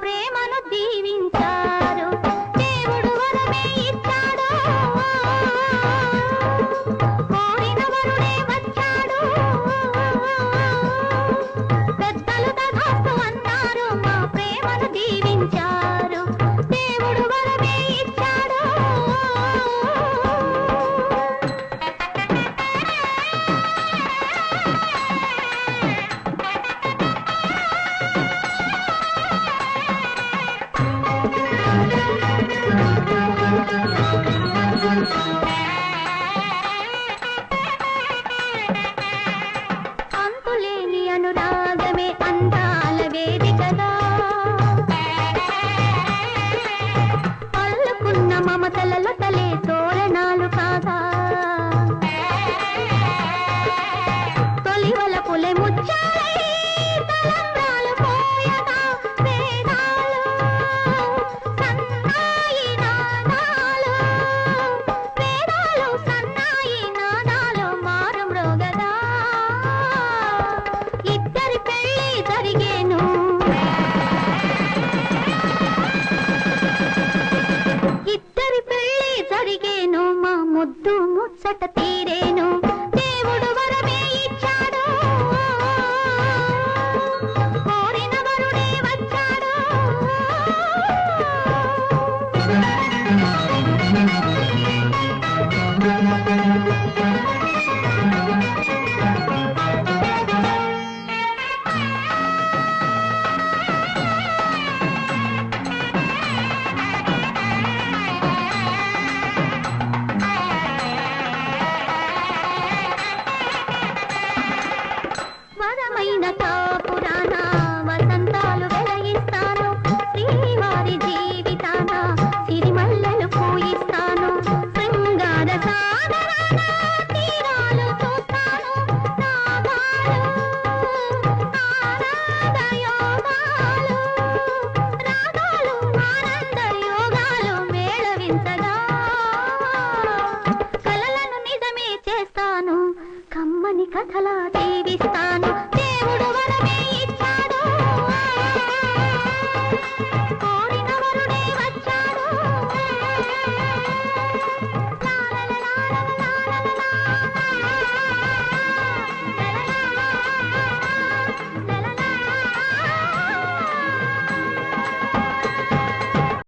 ప్రేమను దీవించ మమతలలో తలేతో కథలా జీవిస్తాను. దేవుడు వరమే